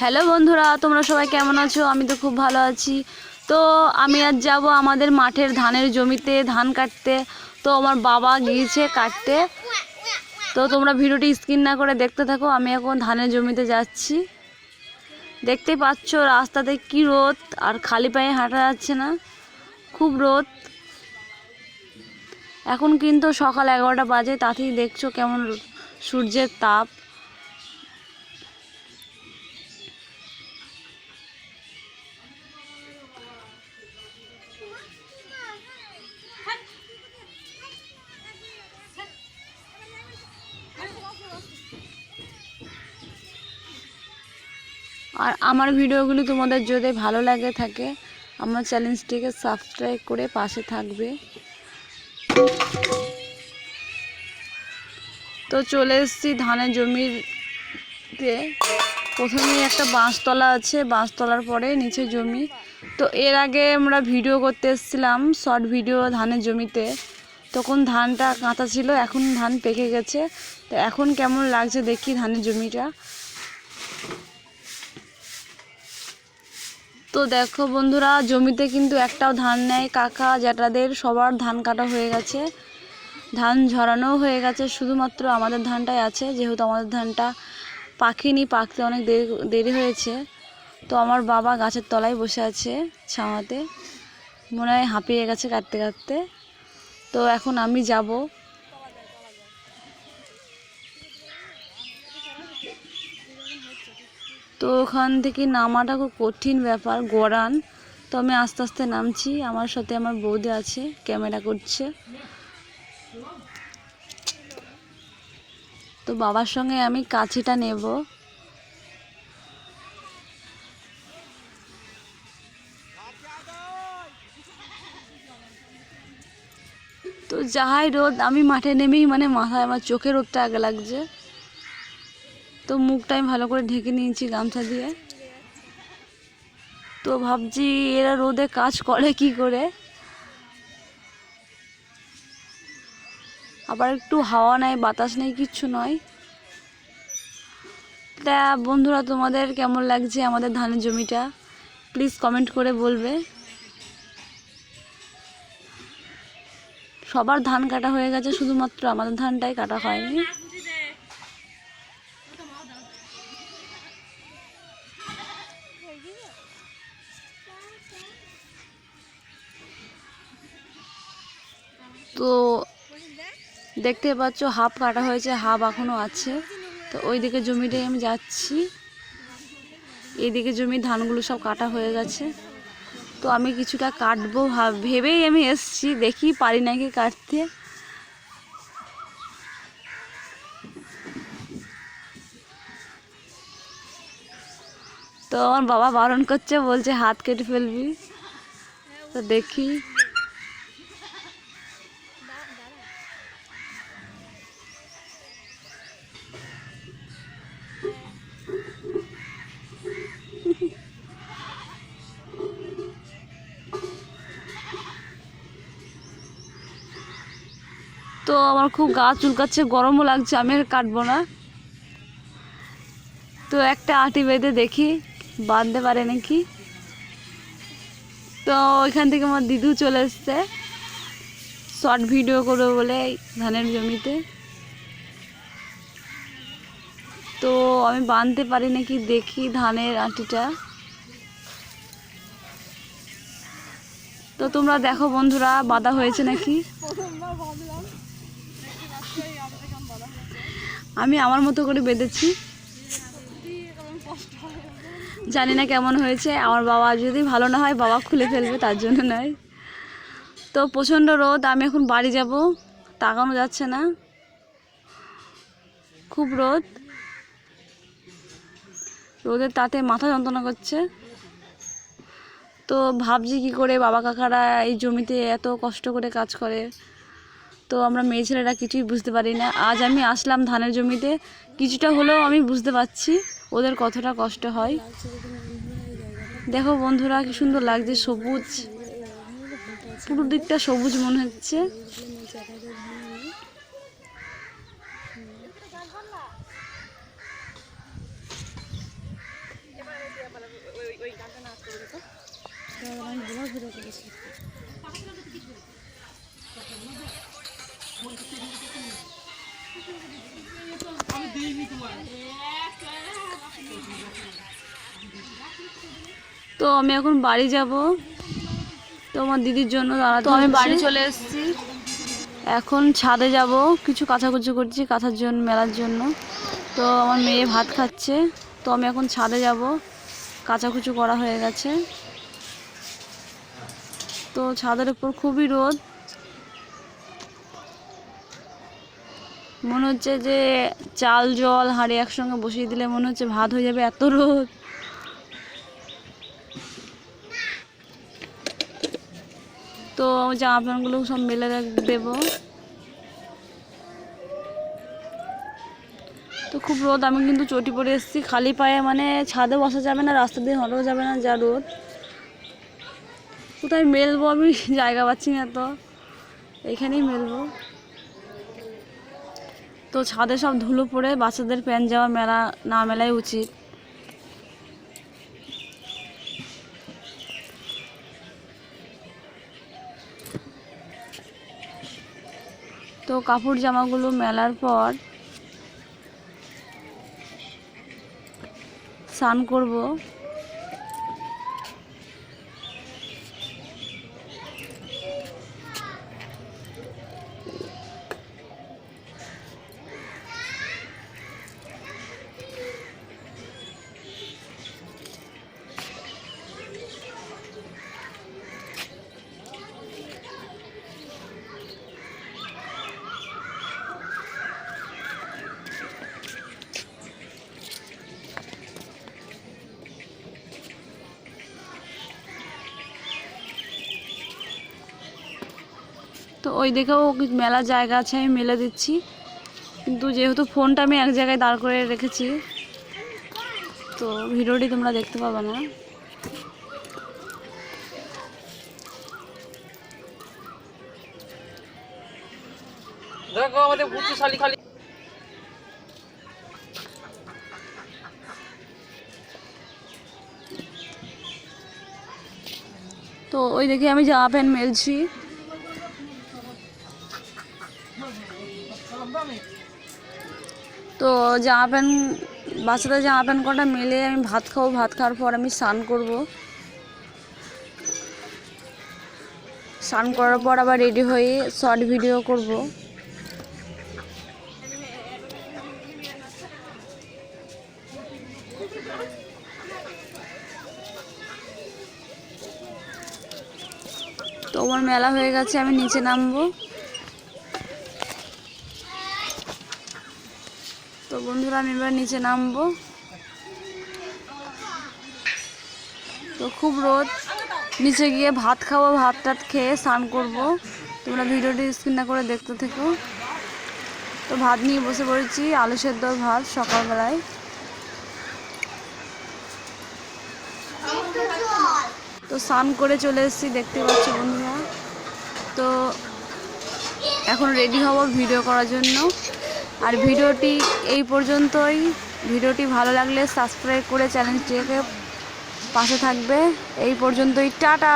Hello বন্ধুরা, তোমরা সবাই কেমন আছো? আমি তো খুব ভালো আছি। তো আমি আজ যাব আমাদের মাঠের ধানের জমিতে ধান কাটতে। তো আমার বাবা গিয়েছে কাটতে। তো তোমরা ভিডিওটি স্ক্রিন না করে দেখতে থাকো, আমি এখন ধানের জমিতে যাচ্ছি। দেখতে পাচ্ছ রাস্তাতে কি রোদ, আর খালি পায়ে হাঁটা যাচ্ছে না। খুব রোদ। এখন কিন্তু সকাল এগারোটা বাজে, তাতেই দেখছ কেমন সূর্যের তাপ। আর আমার ভিডিওগুলি তোমাদের যদি ভালো লাগে থাকে, আমার চ্যানেলটিকে সাবস্ক্রাইব করে পাশে থাকবে। তো চলে এসেছি ধানের জমিতে। প্রথমেই একটা বাঁশতলা আছে, বাঁশতলার পরে নিচে জমি। তো এর আগে আমরা ভিডিও করতে এসেছিলাম, শর্ট ভিডিও ধানের জমিতে। তখন ধানটা কাঁচা ছিল, এখন ধান পেকে গেছে। তো এখন কেমন লাগছে দেখি ধানের জমিটা। তো দেখো বন্ধুরা, জমিতে কিন্তু একটাও ধান নেয় কাকা, জ্যাঠাদের সবার ধান কাটা হয়ে গেছে। ধান ঝরানোও হয়ে গেছে, শুধুমাত্র আমাদের ধানটাই আছে। যেহেতু আমাদের ধানটা পাখিনি পাকতে অনেক দেরি দেরি হয়েছে। তো আমার বাবা গাছের তলায় বসে আছে ছাওয়াতে। মনে হয় হাঁপিয়ে গেছে কাটতে কাটতে। তো এখন আমি যাব। তো ওখান থেকে নামাটা খুব কঠিন ব্যাপার, গড়ান। তো আমি আস্তে আস্তে নামছি, আমার সাথে আমার বৌদি আছে, ক্যামেরা করছে। তো বাবার সঙ্গে আমি কাছিটা নেব। তো যাহাই রোদ, আমি মাঠে নেমেই মানে মাথায়, আমার চোখে রোদটা আগে লাগছে। তো মুখটা আমি ভালো করে ঢেকে নিয়েছি গামছা দিয়ে। তো ভাবছি এরা রোদে কাজ করে কি করে? আবার একটু হাওয়া নেই, বাতাস নেই, কিচ্ছু নয়। তা বন্ধুরা, তোমাদের কেমন লাগছে আমাদের ধানের জমিটা? প্লিজ কমেন্ট করে বলবে। সবার ধান কাটা হয়ে গেছে, শুধুমাত্র আমাদের ধানটাই কাটা হয়নি। তো দেখতে পাচ্ছ, হাফ কাটা হয়েছে, হাফ এখনও আছে। তো ওই দিকে জমিটাই আমি যাচ্ছি। এইদিকে জমি ধানগুলো সব কাটা হয়ে গেছে। তো আমি কিছুটা কাটবো ভাব- ভেবেই আমি এসছি, দেখি পারি নাকি কাটতে। তো আমার বাবা বারণ করছে, বলছে হাত কেটে ফেলবি। তো দেখি। তো আমার খুব গা চুলকাচ্ছে, গরমও লাগছে, আমি আর কাটবো না। তো একটা আটি বেঁধে দেখি, বাঁধতে পারে নাকি? তো ওইখান থেকে আমার দিদু চলে এসছে, শর্ট ভিডিও করবে বলে ধানের জমিতে। তো আমি বাঁধতে পারি নাকি, দেখি ধানের আটিটা। তো তোমরা দেখো বন্ধুরা, বাঁধা হয়েছে নাকি? আমি আমার মতো করে বেঁধেছি। জানি না কেমন হয়েছে, আমার বাবা যদি ভালো না হয়, বাবা খুলে ফেলবে, তার জন্য নয়। তো প্রচণ্ড রোদ, আমি এখন বাড়ি যাব, তাকানো যাচ্ছে না। খুব রোদ। রোদের তাতে মাথা যন্ত্রণা করছে। তো ভাবছি কি করে বাবা কাকারা এই জমিতে এত কষ্ট করে কাজ করে। তো আমরা মেয়ে ছেলেরা কিছুই বুঝতে পারি না। আজ আমি আসলাম ধানের জমিতে। কিছুটা হলেও আমি বুঝতে পারছি ওদের কতটা কষ্ট হয়। দেখো বন্ধুরা, কি সুন্দর লাগছে সবুজ। পুরো দিকটা সবুজ মনে হচ্ছে। তো আমি এখন বাড়ি যাব। তো আমার দিদির জন্য দাঁড়াতে তো আমি বাড়ি চলে এসেছি। এখন ছাদে যাব কিছু কাচাকুচি করছি কাঁচার জন্য মেলার জন্য। তো আমার মেয়ে ভাত খাচ্ছে। তো আমি এখন ছাদে যাব কাচাকুচু করা হয়ে গেছে। তো ছাদের উপর খুবই রোদ। মনে হচ্ছে যে চাল, জল, হাঁড়ি একসঙ্গে বসিয়ে দিলে মনে হচ্ছে ভাত হয়ে যাবে এত রোদ। তো জামা প্যান্টগুলো সব মেলে দেবো। তো খুব রোদ, আমি কিন্তু চটি পরে এসেছি, খালি পায়ে মানে ছাদে বসা যাবে না, রাস্তা দিয়ে হাঁটাও যাবে না, যা রোদ। কোথায় মেলবো আমি? জায়গা পাচ্ছি না তো। এইখানেই মেলবো। তো ছাদে সব ধুলো পড়ে বাচ্চাদের প্যান্ট যাওয়া মেলা না মেলাই উচিত। তো কাপড় জামাগুলো মেলার পর স্নান করব। তো ওই দিকেও কি- মেলার জায়গা আছে আমি মেলে দিচ্ছি। কিন্তু যেহেতু ফোনটা আমি এক জায়গায় দাঁড় করে রেখেছি তো ভিডিওটি তোমরা দেখতে পাবে না। দেখো আমাদের বুদ্ধি শালি খালি। তো ওই দেখে আমি জামা প্যান্ট মেলছি। তো জামা প্যান্ট বাচ্চাদের জামা প্যান্ট কটা মেলে, আমি ভাত খাব, ভাত খাওয়ার পর আমি স্নান করব। স্নান করার পর আবার রেডি হয়ে শর্ট ভিডিও করব। তো আমার মেলা হয়ে গেছে, আমি নিচে নামবো। বন্ধুরা, আমি এবার নিচে নামবো। তো খুব রোদ। নিচে গিয়ে ভাত খাব ভাত টাত খেয়ে স্নান করব। তোমরা ভিডিওটি স্ক্রিন করে দেখতে থেকো। তো ভাত নিয়ে বসে পড়েছি, আলু সেদ্ধ ভাত সকালবেলায়। তো স্নান করে চলে এসেছি, দেখতে পাচ্ছি বন্ধুরা। তো এখন রেডি হব ভিডিও করার জন্য। আর ভিডিওটি এই পর্যন্তই। ভিডিওটি ভালো লাগলে সাবস্ক্রাইব করে চ্যানেলটিকে পাশে থাকবে। এই পর্যন্তই, টাটা!